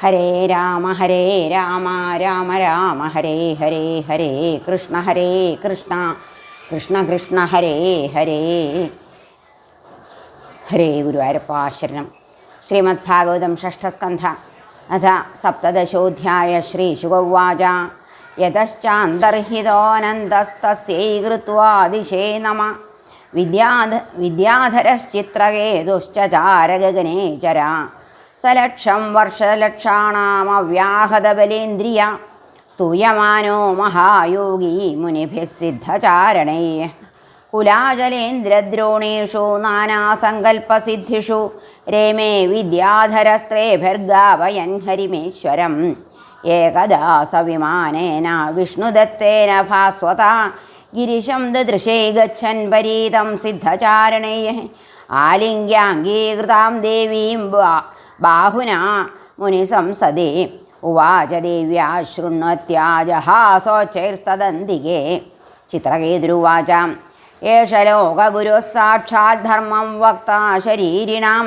ഹരേ രാമ ഹരേ രാമ രാമ രാമ ഹരേ ഹരേ ഹരേ കൃഷ്ണ ഹരേ കൃഷ്ണ കൃഷ്ണ കൃഷ്ണ ഹരേ ഹരേ. ഹരേ ഗുരുവായൂരപ്പാശരണം. ശ്രീമദ് ഭാഗവതം ഷഷ്ഠസ്കന്ധ. അഥ സപ്തദശോധ്യായ ശ്രീ ശുഗവാച കൃത്വാദിശേ നമ. വിദ്യാധ വിദ്യാധരശ്ചിത്രകേതുശ്ചാരഗഗനേ ചര സലക്ഷം വർഷലക്ഷാണാമവ്യാഹതബലേന്ദ്രിയ സ്തൂയമാനോ മഹായോഗി മുനിഭിസിദ്ധചാരണൈ സിദ്ധചാരണൈः കുലാജലേന്ദ്രദ്രോണേഷു നാനാസങ്കൽപ്പസിദ്ധിഷു രേമേ വിദ്യാധരസ്ത്രേഭിർഗാവയൻ ഹരിമേശ്വരം. ഏകദാസവിമാനേന വിഷ്ണുദത്തേന ഭാസ്വത ഗിരിശം ദദൃശേ ഗച്ഛൻ പരീതം സിദ്ധചാരണേ. ആലിംഗ്യാംഗീകൃതാം ദേവീം ബാഹുനാ മുനിസംസദേ ഉവാച ദേവ്യാ ശൃണ്വത്യാജഹാസോച്ചൈർസ്തദന്തികേ ചിത്രകേതുരുവാച ഏഷ ലോകഗുരുः സാക്ഷാത് ധർമ്മം വക്ത ശരീരിണാം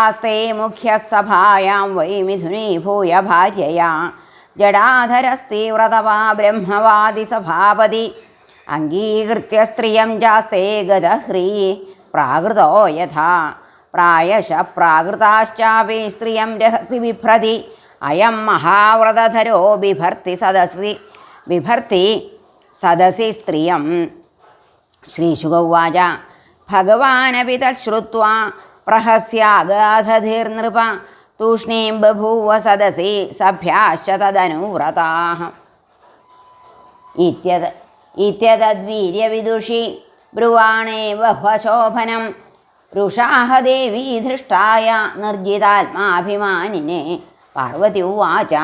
ആസ്തേ മുഖ്യസഭായാം വൈ മിഥുനീഭൂയ ഭാര്യയാ. ജടാധരസ്തീവ്രതവാ ബ്രഹ്മവാദി സഭാപതി അംഗീകൃത്യ സ്ത്രിയം ജാസ്തേ ഗതഹ്രീ പ്രാകൃതോ യഥാ. പ്രായശ പ്രാകൃതാശ്ചാപി സ്ത്രിയം രഹസി ബിഭ്രതി അയം മഹാവ്രതധരോ ബിഭർത്തി സദസി. ബിഭർത്തി സദസി സ്ത്രിയം. ശ്രീശുഗൗവാച. ഭഗവാനപി തശ്രുത്വാ. പ്രഹസ്യാഗാധീർനൃപ തൂഷ്ണീം ബഭൂവ സദസി സഭ്യാശ്ച തദനുവ്രതാः ഇത്യത ഇത്യതദ്വീര്യവിദുഷി. ബ്രുവാണേ ബഹ്വശോഭനം രുഷാഹ ദേവീ ധൃഷ്ടായ നിർജിതാത്മാഭിമാനിനെ. പാർവതി ഉവാച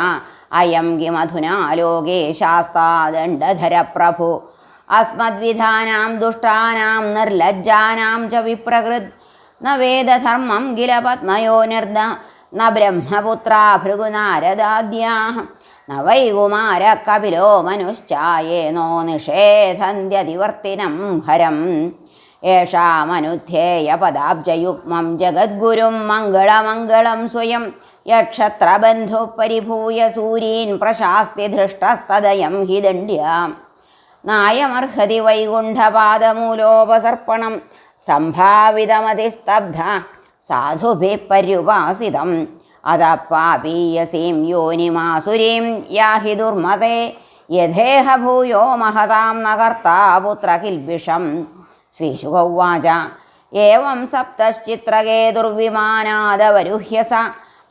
അയം കിമധുനാ ലോകേ ശാസ്താദണ്ഡധര പ്രഭു അസ്മദ്വിധാനാം ദുഷ്ടാനാം നിർലജ്ജാനാം ച വിപ്രകൃത്. ന വേദധർമ്മം കില പത്മയോ നിർദ്ദ ന ബ്രഹ്മപുത്ര ഭൃഗുനാരദാദ്യാः ന വൈകുമാര കപിലോ മനുശ്ചായേനോ നിഷേധന്ത്യതിവർത്തിനം ഹരം. യേഷാമനുധ്യേയപദാബ്ജയുഗ്മം ജഗദ്ഗുരും മംഗളമംഗളം സ്വയം. യക്ഷത്രബന്ധു പരിഭൂയ സൂരീൻ പ്രശാസ്തി ധൃഷ്ടസ്തദയം हि ദണ്ഡ്യാം. നായമർഹതി വൈകുണ്ഠപാദമൂലോപസർപ്പണം. സംഭാവിതമതിസ്തബ്ധ സാധുഭി പര്യുപാസിതം. അത പാപീയസീം യോനിമാസുരീം യാഹി ദുർമതേ. യഥേഹ ഭൂയോ മഹതാം നകർത്താ പുത്രകിൽബിഷം ശ്രീശുഖ ഉവാച ഏവം സപ്തശ്ചിത്രകേ ദുർവിമാനാദവരുഹ്യസ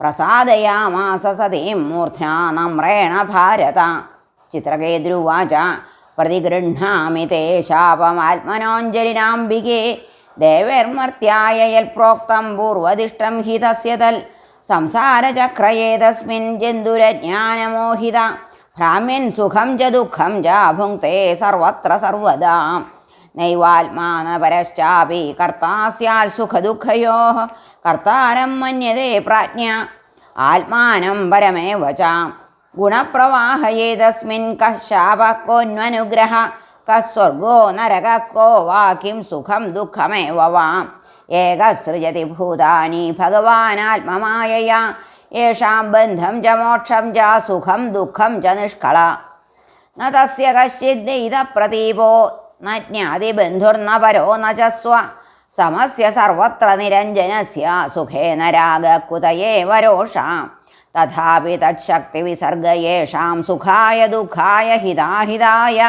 പ്രസാദയാമാസ സതീം മൂർധ്ന നമ്രേണ ഭാരത. ചിത്രകേദ്രുവാച പ്രതിഗൃഹാമി തേ ശാപമാത്മനോഞ്ജലിനാംബികേ. ദേവേർമർത്യായ യൽ പ്രോക്തം പൂർവദിഷ്ടം ഹിതസ്യതൽ തസ്യ സംസാരചക്രയേ തസ്മിൻ ജന്തുരജ്ഞാനമോഹിത. ഭ്രാമ്യൻ സുഖം ച ദുഃഖം ചാഭുങ്ക്തേ സർവത്ര സർവദാം. നൈവാത്മാനപരശ്ചാപി കർത്താസ്യാൽ സുഖദുഃഖയോ കർത്താരം മന്യതേ പ്രാജ്ഞ. ആത്മാനം പരമേവ ച. ഗുണപ്രവാഹയേതസ്മിൻ കശാപക്കോന്വനുഗ്രഹ കസ്വർഗോ നരകക്കോ കः സ്വർഗോ നരകः കോ സുഖം ദുഃഖമേവ വാം. ഏകസൃജതി ഭൂതാനി ഭഗവാനാത്മമായയാ. യേഷാം ബന്ധം ച മോക്ഷം ച സുഖം ദുഃഖം ച നിഷ്കള. തസ്യ കശ്ചിദ്ദൈത പ്രതീപോ ന ജ്ഞാതി ബന്ധുർന പരോ ന ചസ്വ സ്വ സമസ്യ സർവത്ര നിരഞ്ജനസ്യ സുഖേന രാഗ കുതയേവ രോഷാം തഥാപി തച്ഛക്തി വിസർഗ യേഷാം സുഖായ ദുഃഖായ ഹിതാഹിതായ.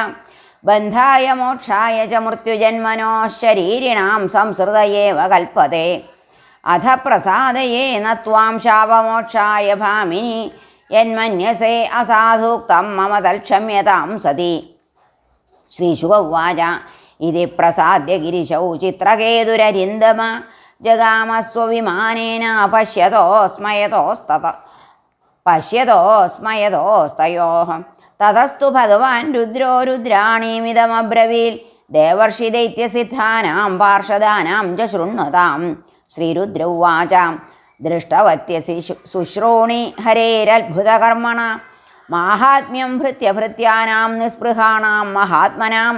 ബന്ധായ മോക്ഷായ ച മൃത്യുജന്മനോ ശരീരിണാം സംസൃതയേവ കൽപ്പത്തെ അധ പ്രസാദയേന ത്വാം ശാപമോക്ഷായ ഭാമിനി. യന്മന്യസേ അസാധുക്തം മമ തൽക്ഷമ്യതാം സതി. ശ്രീശുക ഉവാച ഇതി പ്രസാദ്യ ഗിരിശൗ ചിത്രകേതുരരിന്ദമ. ജഗാമസ്വവിമാനേന പശ്യതോ സ്മയതോസ്തത പശ്യതോ സ്മയതോസ്തയോ തതസ്തു ഭഗവാൻ രുദ്രോ രുദ്രാണീമിതമബ്രവീൽ. ദേവർഷി ദൈത്യസിദ്ധാനാം പാർഷദാനാം ച ശൃണ്വതാം ശ്രീരുദ്ര ഉവാച ദൃഷ്ടവത്യസി ശുശ്രൂണി ഹരേരത്ഭുതകർമ്മണ. മാഹാത്മ്യം ഭൃത്യഭൃത്യാനാം നിസ്പൃഹാണാം മഹാത്മനാം.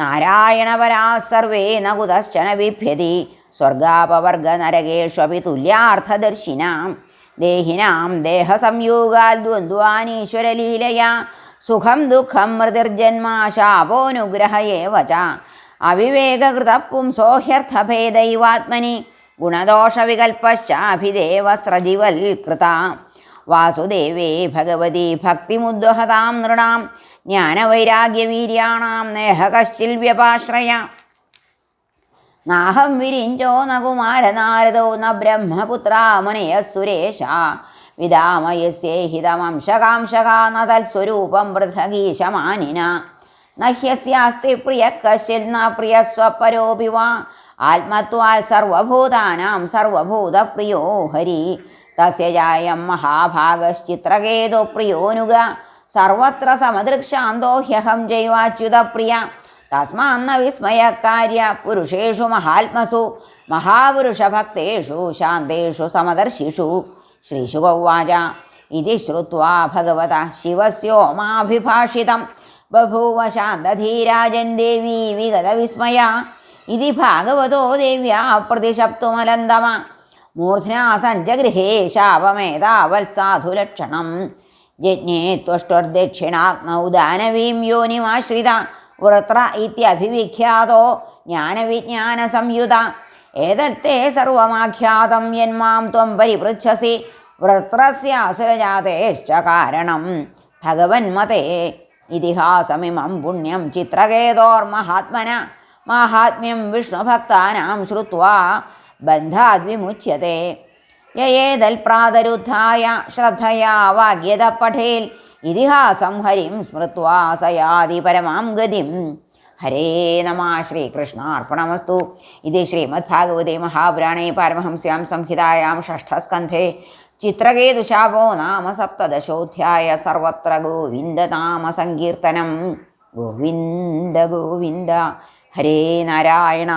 നാരായണപരാ സർവേ നകുതശ്ചന വിഭ്യതി. സ്വർഗാപവർഗ നരകേഷ്വപി തുല്യാർത്ഥദർശിനാം. ദേഹിനാം ദേഹസംയോഗാൽ ദ്വന്ദ്വാനീശ്വരലീലയാ. സുഖം ദുഃഖം മൃതിർജന്മ ശാപോനുഗ്രഹ ഏവ ച അവിവേകകൃത പുംസോഹ്യർത്ഥഭേദൈവാത്മനി ഗുണദോഷവികൽപ്പശ്ചാഭിദേവ സ്രജിവൽകൃത വാസുദേവേ ഭഗവതി ഭക്തിമുദ്വഹതാം നൃണാം ജ്ഞാനവൈരാഗ്യവീര്യാണാം നേഹ കശ്ചിൽ വ്യപാശ്രയ. നാഹം വിരിഞ്ചോ ന കുമാരനാരദോ ന ബ്രഹ്മപുത്രാ മുനയ സുരേശ. വിദാമയസ്യേഹിതമംശകാംശകാ ന തൽസ്വരൂപം പൃഥഗീശമാനിന നഹ്യസ്യാസ്തി ഹ്യസ്യാസ്തി പ്രിയ കശിൽ ന പ്രിയ സ്വപരോപി ആത്മത്വാൽ സർവഭൂതാനാം സർവഭൂതപ്രിയോ ഹരി. തസ്യ ജായം മഹാഭാഗശ്ചിത്രകേതു പ്രിയോനുക സർവത്ര സമദൃക്ഷാന്തോ ഹ്യഹം ജൈവാച്യുതപ്രിയ തസ്മാന്ന വിസ്മയകാര്യ പുരുഷേഷു മഹാത്മസു. മഹാപുരുഷഭക്തേഷു ശാന്തേഷു സമദർശിഷു. ശ്രീശുഗൗവാച ഇതി ശ്രുത്വാ ഭഗവത ശിവസ്യോമാഭിഭാഷിതം. ബഭൂവ ശാന്തധീരാജൻ ദേവീ വിഗതവിസ്മയ. ഇതി ഭാഗവതോ ദേവ്യാ പ്രതിശപ്തുമലന്തമ മൂർധ്നാ സഞ്ജഗൃഹേ ശാപമേതാവത്സാധുലക്ഷണം യജ്ഞേ ത്വഷ്ടോർദക്ഷിണാഗ്നൗ ദാനവീം യോനിമാശ്രിത. വൃത്ര ഇത്യഭിവിഖ്യാതോ ജ്ഞാനവിജ്ഞാനസംയുത. ഏതത്തെ സർവമാഖ്യാതം യന്മാം ത്വം പരിപൃച്ഛസി. വൃത്രസ്യാസുരജാതേശ്ച കാരണം. ഭഗവന്മതേ ഇതിഹാസമിമം പുണ്യം ചിത്രകേതോർമഹാത്മന. മാഹാത്മ്യം വിഷ്ണുഭക്താനാം ശ്രുത്വാ. ബന്ധാദ്വിമുച്യത്തെ യേതൽപ്രാതരുദ്ധായ ശ്രദ്ധയാ വാഗ്യത പഠേൽ. ഇതിഹാസം ഹരിം സ്മൃത്വാ സയാതി പരമാം ഗതിം. ഹരേ നമ ശ്രീകൃഷ്ണാർപ്പണമസ്തു. ഇത് ശ്രീമദ്ഭാഗവതേ മഹാപുരാണേ പാരമഹംസ്യാം സംഹിതായാം ഷഷ്ഠസ്കന്ധേ. ചിത്രകേതുശാപോ നാമ സപ്തദശോധ്യായ സർവത്ര ഗോവിന്ദനാമ സങ്കീർത്തനം. ഗോവിന്ദ ഗോവിന്ദ. ഹരേ നാരായണ.